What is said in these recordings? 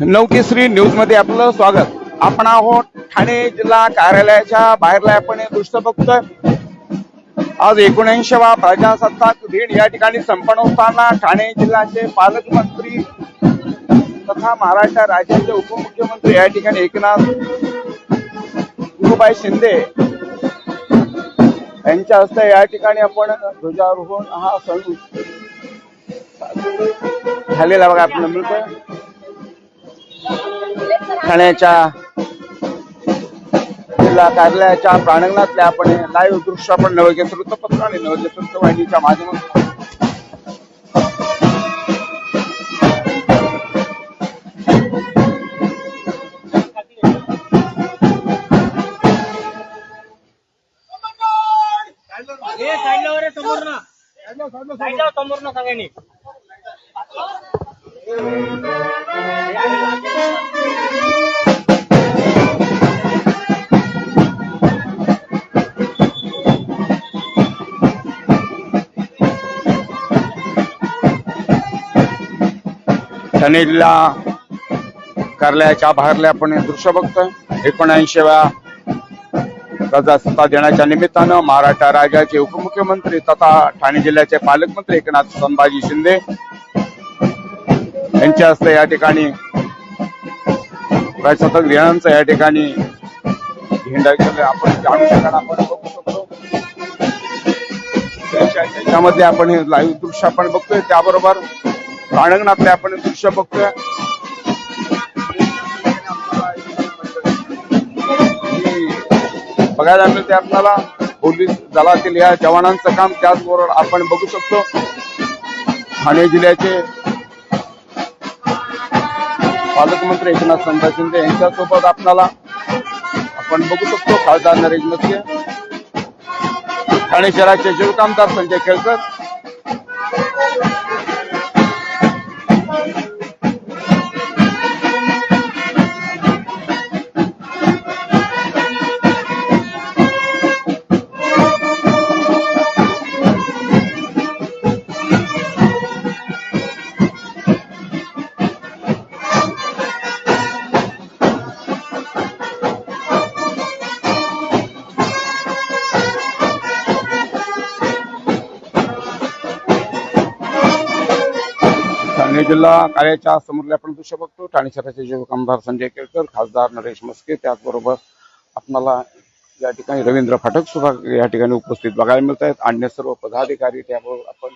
नवकेसरी न्यूजमध्ये आपलं स्वागत. आपण आहोत ठाणे जिल्हा कार्यालयाच्या बाहेरला. आपण हे दृश्य बघतोय. आज एकोणऐंशीवा प्रजासत्ताक दिन. या ठिकाणी संपन्न होताना ठाणे जिल्ह्याचे पालकमंत्री तथा महाराष्ट्र राज्याचे उपमुख्यमंत्री या ठिकाणी एकनाथ गुरुबाई शिंदे यांच्या हस्ते या ठिकाणी आपण ध्वजारोहण हा सण झालेला बघा आपल्याला मिळतोय ठाण्याच्या जिल्हा कार्यालयाच्या प्रांगणातल्या आपण लाईव्ह दृश्य आपण नवकेश वृत्तपत्र आणि नवकेश वृत्तवाहिनीच्या माध्यमातून समोर ना. समोर ना सगळ्यांनी ठाणे कार्यालयाच्या बाहेरले आपण दृश्य बघतोय. एकोणऐंशीव्या प्रजासत्ता देण्याच्या निमित्तानं महाराष्ट्र राज्याचे उपमुख्यमंत्री तथा ठाणे जिल्ह्याचे पालकमंत्री एकनाथ संभाजी शिंदे यांच्या हस्ते या ठिकाणी प्रजासत्ताक दिनांचं या ठिकाणी आपण जाणू शकाल आपण बघू शकतो. त्याच्यामध्ये आपण हे लाईव्ह दृश्य आपण बघतोय. त्याबरोबर प्रांगणातले आपण दृश्य बघतोय. बघायला मिळते आपल्याला. पोलीस दलातील या जवानांचं काम त्याचबरोबर आपण बघू शकतो. ठाणे जिल्ह्याचे पालकमंत्री एकनाथ संजय शिंदे यांच्यासोबत आपल्याला आपण बघू शकतो. खासदार नरेश मस्के ठाणे शहराचे शिवकामदार संजय केळकर जिल्हा कार्याच्या समोरले आपण दृश्य बघतो. ठाणे शहराचे जीवक आमदार संजय केळकर खासदार नरेश मस्के त्याचबरोबर आपणाला या ठिकाणी रवींद्र फाटक सुद्धा या ठिकाणी उपस्थित बघायला मिळत आहेत अन्य सर्व पदाधिकारी त्याबरोबर आपण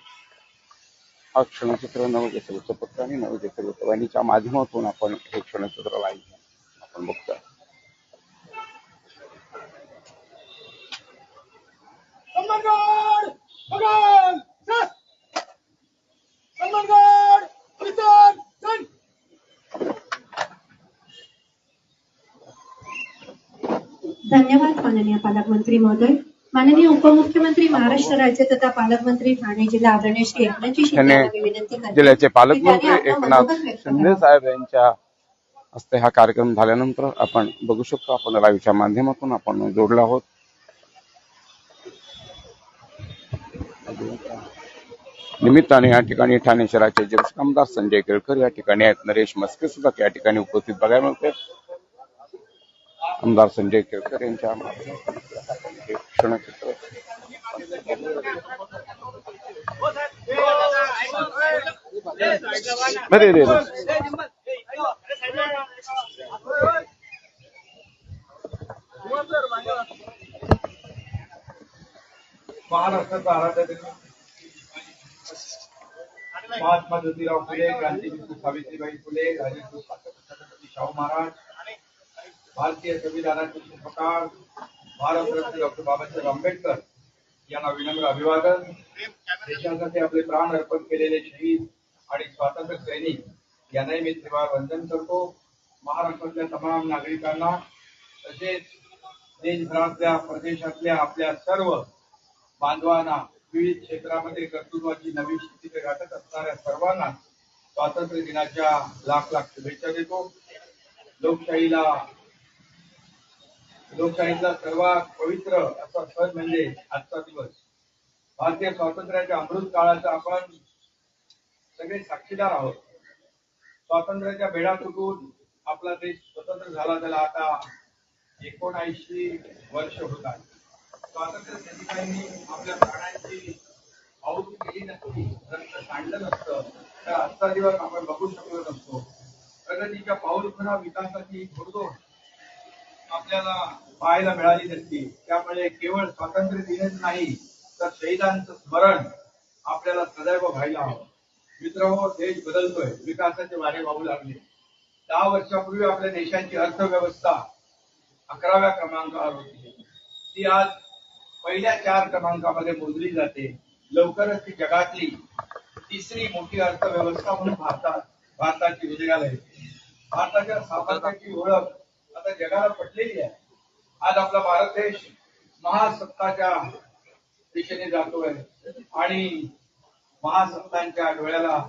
हा क्षणचित्र नवदेश वृत्तपत्र आणि नवदेश वृत्तवाहिनीच्या माध्यमातून आपण हे क्षणचित्र लाईव्ह पालकमंत्री महोदय. माननीय उपमुख्यमंत्री महाराष्ट्र राज्य तथा पालकमंत्री ठाणे जिल्हा आदरणीय श्री एकनाथजी शिंदे यांना विनंती करते जिल्ह्याचे पालकमंत्री एकनाथ शिंदे. साहेब यांच्या हस्ते हा कार्यक्रम झाल्यानंतर आपण बघू शकतो आपण लाईव्हच्या माध्यमातून आपण जोडलो आहोत. निमित्ताने या ठिकाणी ठाणे शहराचे ज्येष्ठ आमदार संजय केळकर या ठिकाणी आहेत नरेश मस्के सुद्धा या ठिकाणी उपस्थित बघायला मिळते आमदार संजय केळकर यांच्या माध्यमातून हे। क्षणचित्र अरे रे महात्मा ज्योतिराव फुले क्रांतीवीर सावित्रीबाई फुले राजश्री छत्रपती शाहू महाराज, भारतीय संविधानाचे शिल्पकार भारतरत्न डॉक्टर बाबासाहेब आंबेडकर यांना विनम्र अभिवादन. देशासाठी आपले प्राण अर्पण केलेले शहीद आणि स्वातंत्र्य सैनिक यांनाही मी सेवा वंदन करतो. महाराष्ट्रातल्या तमाम नागरिकांना तसेच देशभरातल्या प्रदेशातल्या आपल्या सर्व बांधवांना विविध क्षेत्रामध्ये कर्तृत्वाची नवी स्थिती गाठत असणाऱ्या सर्वांना स्वातंत्र्य दिनाच्या लाख लाख शुभेच्छा देतो. लोकशाहीला लोकशाहीतला सर्वात पवित्र असा सण म्हणजे आजचा दिवस. भारतीय स्वातंत्र्याच्या अमृत काळाचा आपण सगळे साक्षीदार आहोत. स्वातंत्र्याच्या बेडा तुटून आपला देश स्वतंत्र झाला त्याला आता एकोणऐंशी वर्ष होतात स्वातंत्र्य सैनिकांनी आपल्या प्राण्यांची आहुती केली नसती रक्त सांडलं नसतं. तर आजचा दिवस आपण बघू शकलो नसतो. प्रगतीच्या पाऊलखुणा विकासाची घोडदोड आपल्याला पाहायला मिळाली नसती. त्यामुळे केवळ स्वातंत्र्य दिनच नाही तर शहीदांचं स्मरण आपल्याला सदैव व्हायला हवं. मित्र हो देश बदलतोय. विकासाचे वारे वाहू लागले. दहा वर्षापूर्वी आपल्या देशाची अर्थव्यवस्था अकराव्या क्रमांकावर होती. ती आज पहिल्या चार क्रमांकामध्ये मोजली जाते. लवकरच ती जगातली तिसरी मोठी अर्थव्यवस्था म्हणून भारतात भारताची उदयाला येते भारताच्या सामर्थ्याची ओळख आता जगाला पटलेली आहे. आज आपला भारत देश महासत्ताच्या दिशेने जातोय. आणि महासत्तांच्या डोळ्याला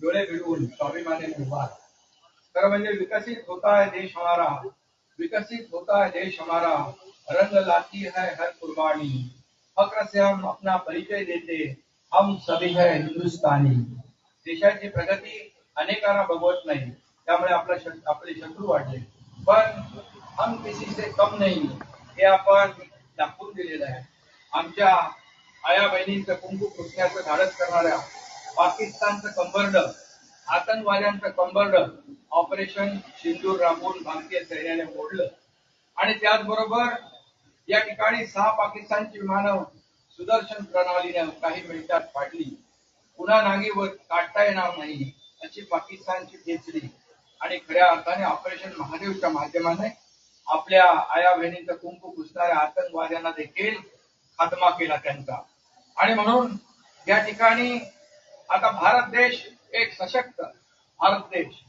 डोळे भिडवून स्वाभिमानाने उभा खरं म्हणजे विकसित होता है देश हमारा. विकसित होता है देश हमारा. रंग लाती है हर कुर्बानी. फक्र से हम अपना परिचय देते. हम सभी है हिंदुस्तानी. देशाची प्रगती अनेकांना बघवत नाही. त्यामुळे आपला आपले शत्रू वाढले. पण हम किसी से कम नाही हे। आपण दाखवून दिलेलं आहे आमच्या आया बहिणींचं कुंकू पुसण्याचं धाडस करणाऱ्या पाकिस्तानचं कंबरड आतंकवाद्यांचं कंबरड ऑपरेशन सिंदूर राबवून भारतीय सैन्याने मोडलं. आणि त्याचबरोबर या ठिकाणी सहा पाकिस्तानची विमानं सुदर्शन प्रणालीने काही मिनिटात पाडली पुन्हा नागीवर काढता येणार नाही अशी पाकिस्तानची खेचली आणि खऱ्या अर्थाने ऑपरेशन महादेवच्या माध्यमाने आपल्या आया बहिणींचं कुंकू पुसणाऱ्या आतंकवाद्यांना देखील खात्मा केला त्यांचा. आणि म्हणून या ठिकाणी आता भारत देश एक सशक्त भारत देश.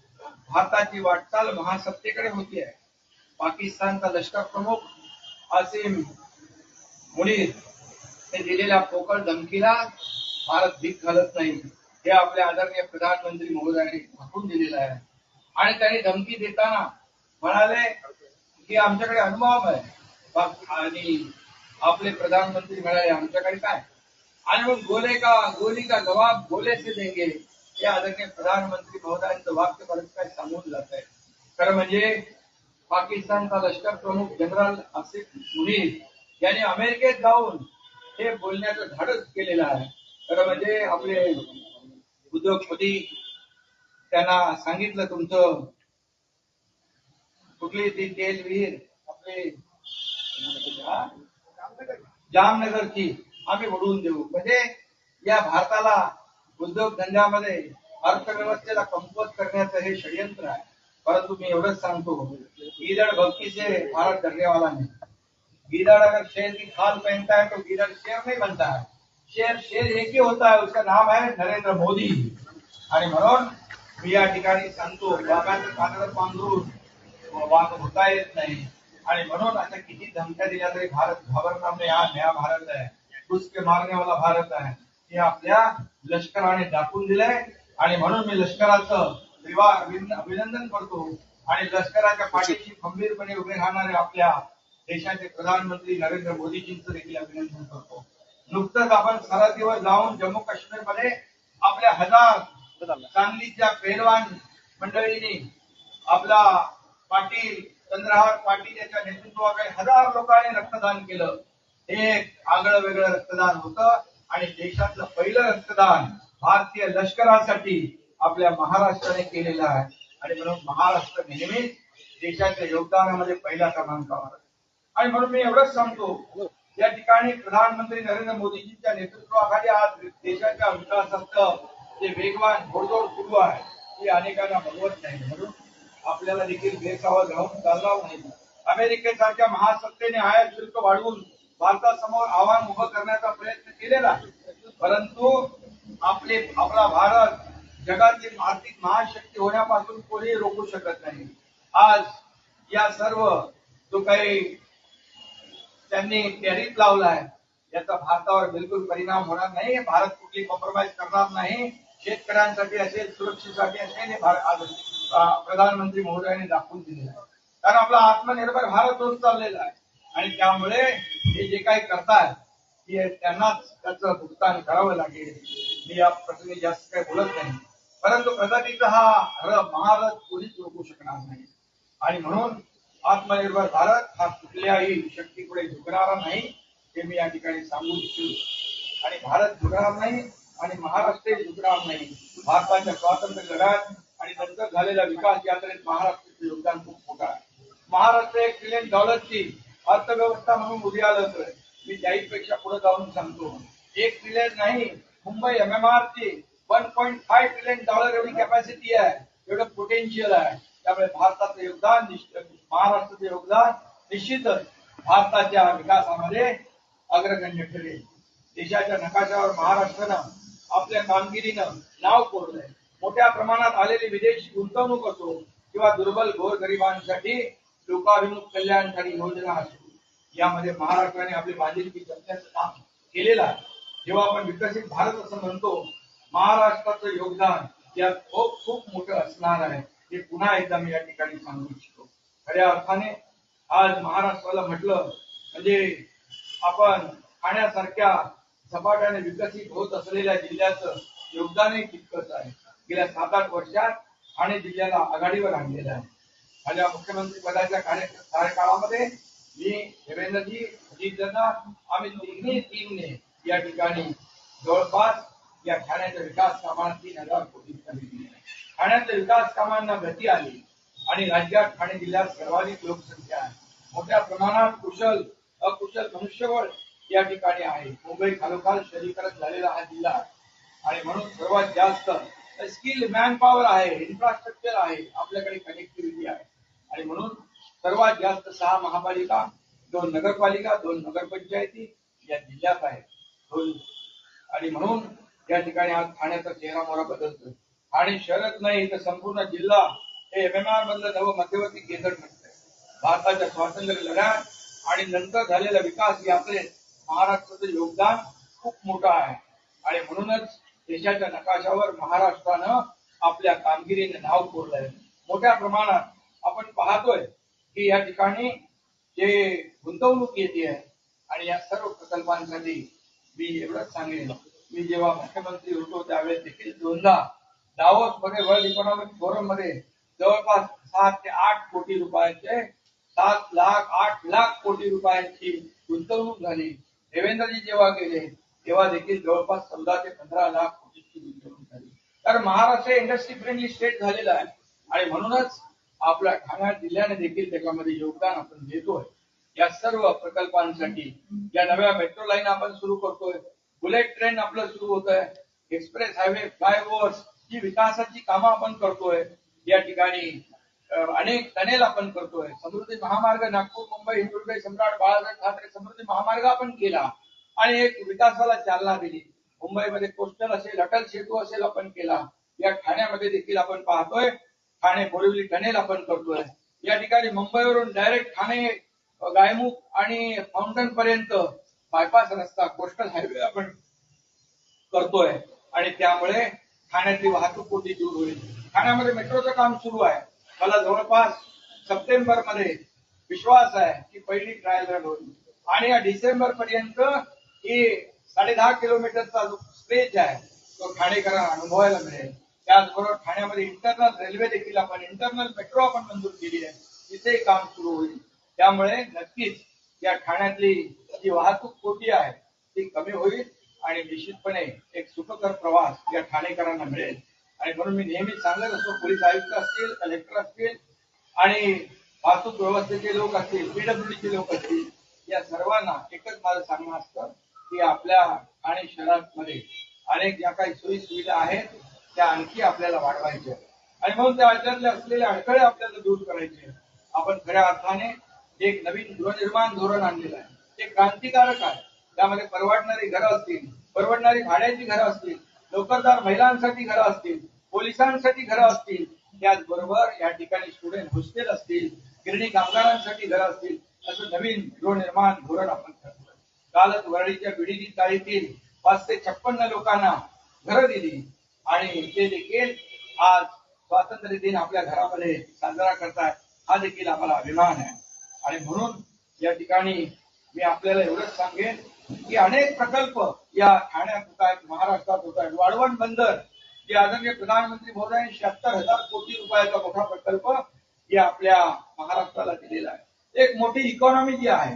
भारताची वाटचाल महासत्तेकडे होती आहे. पाकिस्तानचा लष्कर प्रमुख असीम मुनीर हे दिलेल्या पोकळ धमकीला भारत भीक घालत नाही. हे आपल्या आदरणीय प्रधानमंत्री महोदयांनी झाकून दिलेलं आहे. आणि त्यांनी धमकी देताना म्हणाले की आमच्याकडे अनुभव आहे. आणि आपले प्रधानमंत्री म्हणाले आमच्याकडे काय? आणि मग गोले का गोली का जबाब गोले से देंगे हे आदरणीय प्रधानमंत्री महोदयांचं वाक्य परत काय सांगून जात आहे खरं म्हणजे पाकिस्तानचा लष्कर प्रमुख जनरल आसिफ मुनीर यांनी अमेरिकेत जाऊन हे बोलण्याचं धाडस केलेलं आहे. खरं म्हणजे आपले उद्योगपती त्यांना सांगितलं तुमचं. कुठली ती तेलवीर आपली जामनगरची. आम्ही घडवून देऊ. म्हणजे या भारताला उद्योगधंद्यामध्ये अर्थव्यवस्थेला कमकुवत करण्याचं हे षडयंत्र आहे. परंतु मी एवढंच सांगतो. गीदड़ भक्ति से भारत डरने वाला नहीं. गीदड़ अगर शेर की खाल पहनता है तो गीदड़ शेर नहीं बनता है. शेर शेर एक ही होता है उसका नाम है नरेंद्र मोदी. आणि म्हणून मी या ठिकाणी सांगतो वाघाचं कानाला पांघरून वाघ होता येत नाही. आणि म्हणून आता किती धमक्या दिल्या तरी भारत घाबरता नाही. हा नया भारत आहे. घुसके मारने वाला भारत आहे. हे आपल्या लष्कराने दाखवून दिलंय. आणि म्हणून मी लष्कराचं अभिनंदन करतो. आणि लष्कराच्या पाठीशी खंबीरपणे उभे राहणारे आपल्या देशाचे प्रधानमंत्री नरेंद्र मोदीजींचं देखील अभिनंदन करतो. नुकतंच आपण सरहद्दीवर जाऊन जम्मू काश्मीरमध्ये आपल्या हजार सांगलीच्या पेहलवान मंडळीने आपला पाटील चंद्रहार पाटील याच्या नेतृत्वाखाली हजार लोकांनी रक्तदान केलं. हे एक आगळं वेगळं रक्तदान होतं आणि देशातलं पहिलं रक्तदान भारतीय लष्करासाठी आपल्या महाराष्ट्राने केलेलं आहे. आणि म्हणून महाराष्ट्र नेहमीच देशाच्या योगदानामध्ये पहिला क्रमांकावर आणि म्हणून मी एवढंच सांगतो या ठिकाणी प्रधानमंत्री नरेंद्र मोदीजींच्या नेतृत्वाखाली आज देशाच्या विकासाचं जे वेगवान घोडदोड सुरू आहे ती अनेकांना बघवत नाही. म्हणून आपल्याला देखील बेसावध राहून चालला नाही. अमेरिकेसारख्या महासत्तेने आयात शुल्क वाढवून भारतासमोर आव्हान उभं करण्याचा प्रयत्न केलेला आहे. परंतु आपले आपला भारत जगातील आर्थिक महाशक्ती होण्यापासून कोणी रोखू शकत नाही. आज या सर्व जो काही त्यांनी टॅरिफ आहे याचा भारतावर बिलकुल परिणाम होणार नाही. भारत कुठली कॉम्प्रोमाइज करणार नाही. शेतकऱ्यांसाठी असेल सुरक्षेसाठी असेल हे आज, प्रधानमंत्री महोदयांनी दाखवून दिलेलं आहे. कारण आपला आत्मनिर्भर भारत होत चाललेला आहे. आणि त्यामुळे हे जे काही करतात हे त्यांनाच त्याचं भुगतान करावं लागेल. मी या प्रसंगी जास्त काही बोलत नाही. परंतु प्रगतीचा हा र- महारथ कोणीच रोखू शकणार नाही. आणि म्हणून आत्मनिर्भर भारत हा कुठल्याही शक्तीपुढे झुकणारा नाही हे मी या ठिकाणी सांगू इच्छितो. आणि भारत झुकणार नाही आणि महाराष्ट्रही झुकणार नाही. भारताच्या स्वातंत्र्य लढ्यात आणि नंतर झालेल्या विकास यात्रेत महाराष्ट्राचे योगदान खूप मोठं आहे. महाराष्ट्र एक ट्रिलियन डॉलरची अर्थव्यवस्था म्हणून उभी आलं तर मी पेक्षा पुढे जाऊन सांगतो. एक ट्रिलियन नाही मुंबई एमएमआर ची one point five trillion dollar एवढी कॅपॅसिटी आहे एवढं पोटेन्शियल आहे. त्यामुळे भारताचं योगदान महाराष्ट्राचं योगदान निश्चितच भारताच्या विकासामध्ये अग्रगण्य ठरेल. देशाच्या नकाशावर महाराष्ट्रानं आपल्या कामगिरीनं नाव कोरलंय. मोठ्या प्रमाणात आलेली विदेशी गुंतवणूक असो किंवा दुर्बल गोरगरिबांसाठी लोकाभिमुख कल्याणकारी योजना असो यामध्ये महाराष्ट्राने आपली बांधिलकी जपण्याचं काम केलेलं आहे. जेव्हा आपण विकसित भारत असं म्हणतो महाराष्ट्राचं योगदान यात खूप खूप मोठं असणार आहे. हे पुन्हा एकदा मी या ठिकाणी सांगू इच्छितो. खऱ्या अर्थाने आज महाराष्ट्राला म्हटलं म्हणजे आपण खाण्यासारख्या झपाट्याने विकसित होत असलेल्या जिल्ह्याचं योगदानही तितकंच आहे. गेल्या सात आठ वर्षात ठाणे जिल्ह्याला आघाडीवर आणलेलं आहे. माझ्या मुख्यमंत्री पदाच्या कार्यकाळामध्ये मी देवेंद्रजी अजितदादा आम्ही तिन्ही टीमने या ठिकाणी जवळपास या ठाण्याच्या विकास कामाला तीन हजार कोटी ठाण्याच्या विकास कामांना गती आली आणि राज्यात ठाणे जिल्ह्यात सर्वाधिक लोकसंख्या आहे. मोठ्या प्रमाणात कुशल अकुशल मनुष्यबळ या ठिकाणी आहे. मुंबई खालोखाल शहरीकरण झालेला हा जिल्हा आहे. आणि म्हणून सर्वात जास्त स्किल मॅन पॉवर आहे इन्फ्रास्ट्रक्चर आहे आपल्याकडे कनेक्टिव्हिटी आहे. आणि म्हणून सर्वात जास्त सहा महापालिका दोन नगरपालिका दोन नगरपंचायती या जिल्ह्यात आहेत. दोन आणि म्हणून या ठिकाणी आज ठाण्याचा चेहरा मोहरा बदलतोय. ठाणे शहरच नाही तर संपूर्ण जिल्हा हे एम एम आर मधलं नवं मध्यवर्ती केंद्र म्हणतंय भारताच्या स्वातंत्र्य लढ्यात आणि नंतर झालेला विकास यात्रेत महाराष्ट्राचं योगदान खूप मोठं आहे. आणि म्हणूनच देशाच्या नकाशावर महाराष्ट्रानं आपल्या कामगिरीने नाव कोरलंय. मोठ्या प्रमाणात आपण पाहतोय की या ठिकाणी जे गुंतवणूक येते आहे आणि या सर्व प्रकल्पांसाठी मी एवढंच सांगेन. मी जेव्हा मुख्यमंत्री होतो त्यावेळेस देखील दोनदा दावोस मध्ये वर्ल्ड इकॉनॉमिक फोरममध्ये जवळपास सात ते आठ कोटी रुपयाचे सात लाख आठ लाख कोटी रुपयांची गुंतवणूक झाली. देवेंद्रजी जेव्हा गेले तेव्हा देखील जवळपास चौदा ते पंधरा लाख कोटीची गुंतवणूक झाली. तर महाराष्ट्र इंडस्ट्री फ्रेंडली स्टेट झालेला आहे. आणि म्हणूनच आपल्या ठाणे जिल्ह्याने देखील त्याच्यामध्ये योगदान आपण देतोय. या सर्व प्रकल्पांसाठी या नव्या मेट्रो लाईन आपण सुरू करतोय. बुलेट ट्रेन आपलं सुरू होत आहे एक्सप्रेस हायवे फ्लायओव्हर्स ही विकासाची कामं आपण करतोय. या ठिकाणी अनेक टनेल आपण करतोय. समृद्धी महामार्ग नागपूर मुंबई हिंदुर्ग सम्राट बाळासाहेब ठाकरे समृद्धी महामार्ग आपण केला आणि एक विकासाला चालना दिली. मुंबईमध्ये कोस्टल असेल अटल सेतू असेल आपण केला. या ठाण्यामध्ये देखील आपण पाहतोय. ठाणे बोरिवली टनेल आपण करतोय. या ठिकाणी मुंबईवरून डायरेक्ट ठाणे गायमुख आणि फाउंटन पर्यंत बायपास रस्ता कोस्टल हायवे आपण करतोय. आणि त्यामुळे ठाण्यातली वाहतूक कोटी दूर होईल. ठाण्यामध्ये मेट्रोचं काम सुरू आहे. मला जवळपास सप्टेंबरमध्ये विश्वास आहे की पहिली ट्रायल रन होईल. आणि या डिसेंबर पर्यंत ही साडे दहा किलोमीटरचा जो स्ट्रेच आहे तो ठाणेकरांना अनुभवायला मिळेल. त्याचबरोबर ठाण्यामध्ये इंटरनल रेल्वे देखील आपण इंटरनल मेट्रो आपण मंजूर केली आहे. तिथेही काम सुरू होईल. त्यामुळे नक्कीच या ठाण्यातली जी वाहतूक कोटी आहे ती कमी होईल आणि निश्चितपणे एक सुखकर प्रवास या ठाणेकरांना मिळेल. आणि म्हणून मी नेहमी सांगत असतो पोलीस आयुक्त असतील कलेक्टर असतील आणि वाहतूक व्यवस्थेचे लोक असतील पीडब्ल्यूडीचे लोक असतील या सर्वांना एकच माझं सांगणं असतं की आपल्या आणि शहरामध्ये अनेक ज्या काही सोयी सुविधा आहेत त्या आणखी आपल्याला वाढवायच्या आणि म्हणून त्या राज्यातले असलेले अडथळे आपल्याला दूर करायचे आपण खऱ्या अर्थाने एक नवीन गृहनिर्माण धोरण आणलेलं आहे ते क्रांतिकारक आहे. त्यामध्ये परवडणारी घरं असतील परवडणारी भाड्याची घरं असतील नोकरदार महिलांसाठी घरं असतील पोलिसांसाठी घरं असतील त्याचबरोबर या ठिकाणी स्टुडंट हॉस्टेल असतील गिरणी कामगारांसाठी घरं असतील असं नवीन गृहनिर्माण धोरण आपण ठरवलं. कालच वरळीच्या बिडीनी चाळीतील पाचशे छप्पन्न लोकांना घरं दिली आणि ते देखील आज स्वातंत्र्य दिन आपल्या घरामध्ये साजरा करतात हा देखील आम्हाला अभिमान आहे. आणि म्हणून या ठिकाणी मी आपल्याला एवढंच सांगेन की अनेक प्रकल्प या ठाण्यात होत आहेत महाराष्ट्रात होत आहेत. वाढवण बंदर जे आदरणीय प्रधानमंत्री मोदी शहात्तर हजार कोटी रुपयाचा मोठा प्रकल्प या आपल्या महाराष्ट्राला दिलेला आहे. एक मोठी इकॉनॉमी जी आहे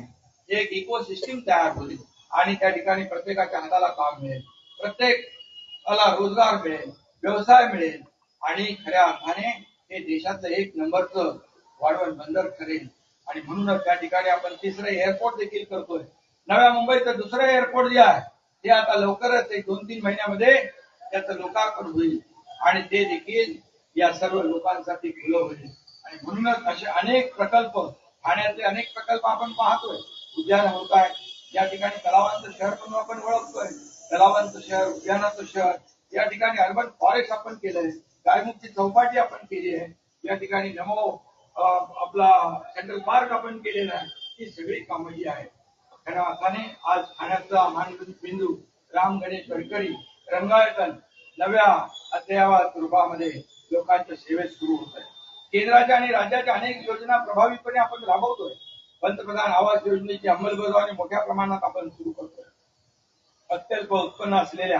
एक इकोसिस्टीम तयार होईल आणि त्या ठिकाणी प्रत्येकाच्या हाताला काम मिळेल. प्रत्येकाला रोजगार मिळेल व्यवसाय मिळेल आणि खऱ्या अर्थाने हे देशाचं एक नंबरचं वाढवण बंदर ठरेल. आणि म्हणूनच त्या ठिकाणी आपण तिसरं एअरपोर्ट देखील करतोय. नव्या मुंबईचं दुसरं एअरपोर्ट जे आहे ते आता लवकरच एक दोन तीन महिन्यामध्ये त्याचं लोकार्पण होईल. आणि ते देखील या सर्व लोकांसाठी खुलं होईल. आणि म्हणूनच असे अनेक प्रकल्प ठाण्याचे अनेक प्रकल्प आपण पाहतोय. उद्यान होत आहे. या ठिकाणी तलावांचं शहर म्हणून आपण ओळखतोय. तलावांचं शहर उद्यानाचं शहर. या ठिकाणी अर्बन फॉरेस्ट आपण केलंय. गायमुखची चौपाटी आपण केली आहे. या ठिकाणी नमो आपला सेंट्रल पार्क आपण केलेला आहे ही सगळी कामं जी आहेत खऱ्या अर्थाने आज ठाण्याचा मानवी बिंदू राम गणेश गडकरी रंगायतन नव्या अद्ययावत रूपामध्ये लोकांच्या सेवेत सुरू होत आहे. केंद्राच्या आणि राज्याच्या अनेक योजना प्रभावीपणे आपण राबवतोय. पंतप्रधान आवास योजनेची अंमलबजावणी मोठ्या प्रमाणात आपण सुरू करतोय. अत्यल्प उत्पन्न असलेल्या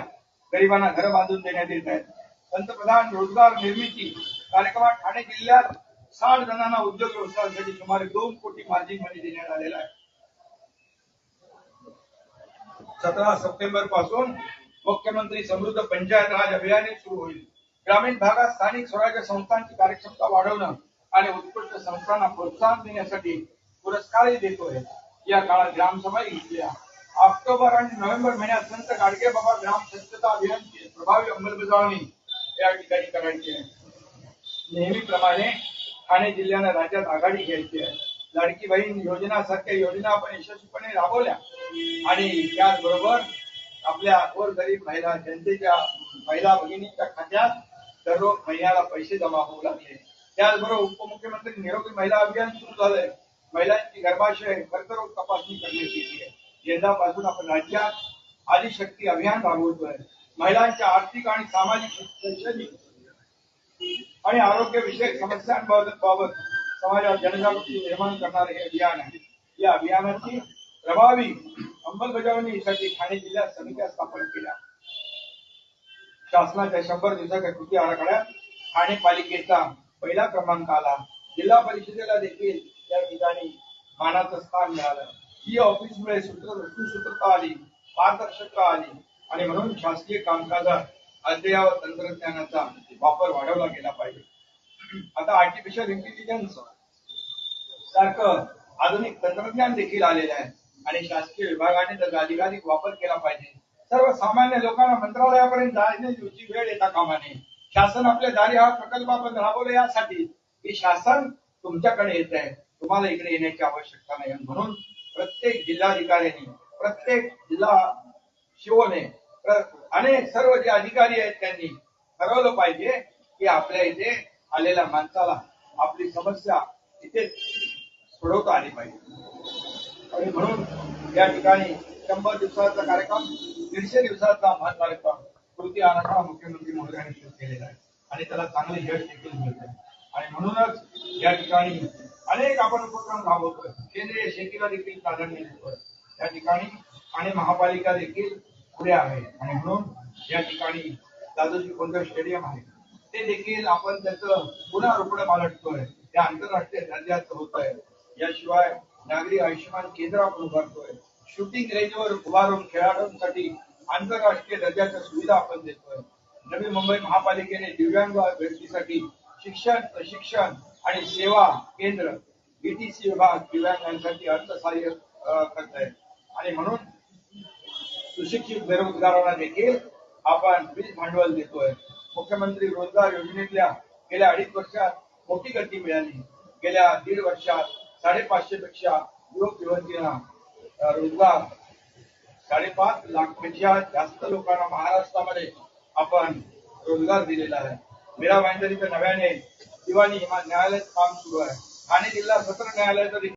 गरिबांना घर बांधून देण्यात येत आहेत. पंतप्रधान रोजगार निर्मिती कार्यक्रमात ठाणे जिल्ह्यात साठ जणांना उद्योग व्यवसायासाठी सुमारे दोन कोटी मार्जिन मनी देण्यात आलेला आहे. सतरा सप्टेंबरपासून मुख्यमंत्री समृद्ध पंचायत राज अभियान सुरू होईल. ग्रामीण भागात स्थानिक स्वराज्य संस्थांची कार्यक्षमता वाढवणं आणि उत्कृष्ट संस्थांना प्रोत्साहन देण्यासाठी पुरस्कारही देतोय. या काळात ग्रामसभा घेतल्या ऑक्टोबर आणि नोव्हेंबर महिन्यात संत गाडगे बाबा ग्राम स्वच्छता अभियानची प्रभावी अंमलबजावणी या ठिकाणी करायची आहे. नेहमीप्रमाणे ठाणे जिल्ह्यानं राज्यात आघाडी घ्यायची आहे. लाडकी बहीण योजना सारख्या योजना आपण यशस्वीपणे राबवल्या. आणि त्याचबरोबर आपल्या गोरगरीब महिला जनतेच्या महिला भगिनीच्या खात्यात दररोज महिन्याला पैसे जमा होऊ लागले. त्याचबरोबर उपमुख्यमंत्री निरोगी महिला अभियान सुरू झालंय. महिलांची गर्भाशय कर्करोग तपासणी करण्यात येते. यंदापासून आपण राज्यात आदिशक्ती अभियान राबवतोय. महिलांच्या आर्थिक आणि सामाजिक शैक्षणिक आणि आरोग्य विषयक समस्यांबाबत समाजात जनजागृती निर्माण करणारे हे अभियान आहे. या अभियानाची प्रभावी अंमलबजावणीसाठी ठाणे जिल्ह्यात समित्या स्थापन केल्या. शासनाच्या शंभर दिवसाच्या कृती आराखड्यात ठाणे पालिकेचा पहिला क्रमांक आला. जिल्हा परिषदेला देखील या ठिकाणी मानाचं स्थान मिळालं. ई ऑफिसमुळे सूत्र सुसूत्रता आली पारदर्शकता आली आणि म्हणून शासकीय कामकाजात अद्ययावत तंत्रज्ञानाचा वापर वाढवला गेला पाहिजे. आता आर्टिफिशियल इंटेलिजन्स सारखं आधुनिक तंत्रज्ञान देखील आलेलं आहे आणि शासकीय विभागाने त्याचा अधिकाधिक वापर केला पाहिजे. सर्वसामान्य लोकांना मंत्रालयापर्यंत जाण्याची वेळ येता कामा नये. शासन आपल्या दारी हा प्रकल्प आपण राबवला यासाठी की शासन तुमच्याकडे येत आहे. तुम्हाला इकडे येण्याची आवश्यकता नाही. म्हणून प्रत्येक जिल्हाधिकाऱ्यांनी प्रत्येक जिल्हा शिवने अनेक सर्व जे अधिकारी आहेत त्यांनी ठरवलं पाहिजे की आपल्या इथे आलेल्या माणसाला आपली समस्या इथे सोडवता आली पाहिजे. आणि म्हणून या ठिकाणी शंभर दिवसाचा कार्यक्रम दीडशे दिवसाचा महान कार्यक्रम कृती आराखडा मुख्यमंत्री महोदयांनी केलेला आहे. आणि त्याला चांगले यश देखील मिळत आहे आणि म्हणूनच या ठिकाणी अनेक आपण उपक्रम राबवतोय. केंद्रीय शेतीला देखील प्राधान्य देतोय. या ठिकाणी आणि महापालिका देखील पुढे आहे. आणि म्हणून या ठिकाणी दादोजी कोंडर स्टेडियम आहे. ते देखील आपण त्याचं पुन्हा रुपडं पालटतोय. ते आंतरराष्ट्रीय दर्जाचं होत आहे याशिवाय नागरी आयुष्यमान केंद्र आपण उभारतोय. शूटिंग रेंजवर उभारून खेळाडूंसाठी आंतरराष्ट्रीय दर्जाच्या सुविधा आपण देतोय. नवी मुंबई महापालिकेने दिव्यांग व्यक्तीसाठी शिक्षण प्रशिक्षण आणि सेवा केंद्र बीटीसी विभाग दिव्यांगांसाठी अर्थसहाय्य करत आहे आणि म्हणून सुशिक्षित बेरोजगारांना देखील आपण बीज भांडवल देतोय. मुख्यमंत्री रोजगार योजनेतल्या गेल्या अडीच वर्षात मोठी गती मिळाली. गेल्या दीड वर्षात साडेपाचशे पेक्षा युवक युवतींना रोजगार साडेपाच लाखपेक्षा जास्त लोकांना महाराष्ट्रामध्ये आपण रोजगार दिलेला आहे. मीरा भाईंदर इथं नव्याने दिवाणी न्यायालयात काम सुरू आहे. ठाणे जिल्हा सत्र न्यायालयाचं